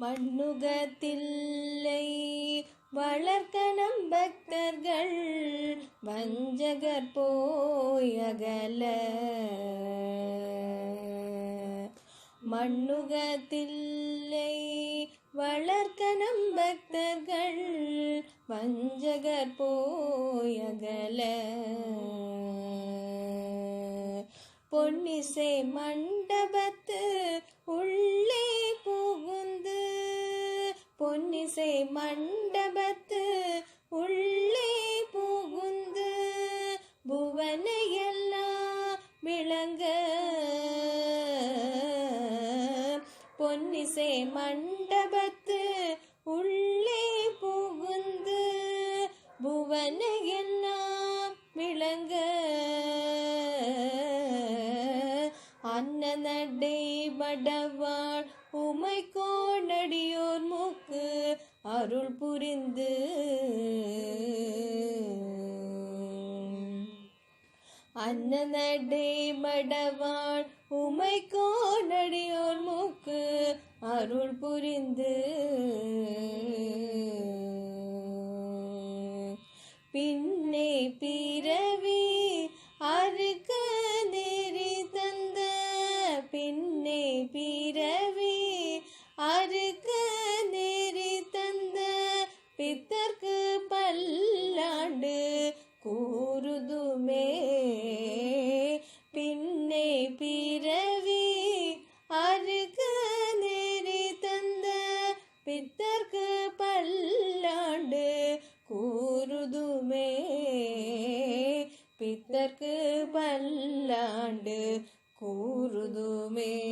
மண்ணுகத்தில்லை. வளர்க்க நம் பக்தர்கள் வஞ்சகர் போயகல மண்ணுகத்தில்லை. வளர்க்க நம் பக்தர்கள் வஞ்சகர் போயகல பொன்னிசை மண்டபத்து உள்ளே மண்டபத்து உள்ளே புகுந்து புவனையெல்லாம் விளங்க. பொன்னிசை மண்டபத்து உள்ளே புகுந்து புவனையெல்லாம் விளங்க. அன்னநடை மடவாள் உமை கோடடி அருள் புரிந்து. அன்னநடை மடவான் உமை கோடடியோர் மூக்கு அருள் புரிந்து. பின்னே பிற கூறுதுமே. பின்னை பிறவி அருக நேரி தந்த பித்தர்க்கு பல்லாண்டு கூறுதுமே. பித்தர்க்கு பல்லாண்டு கூறுதுமே.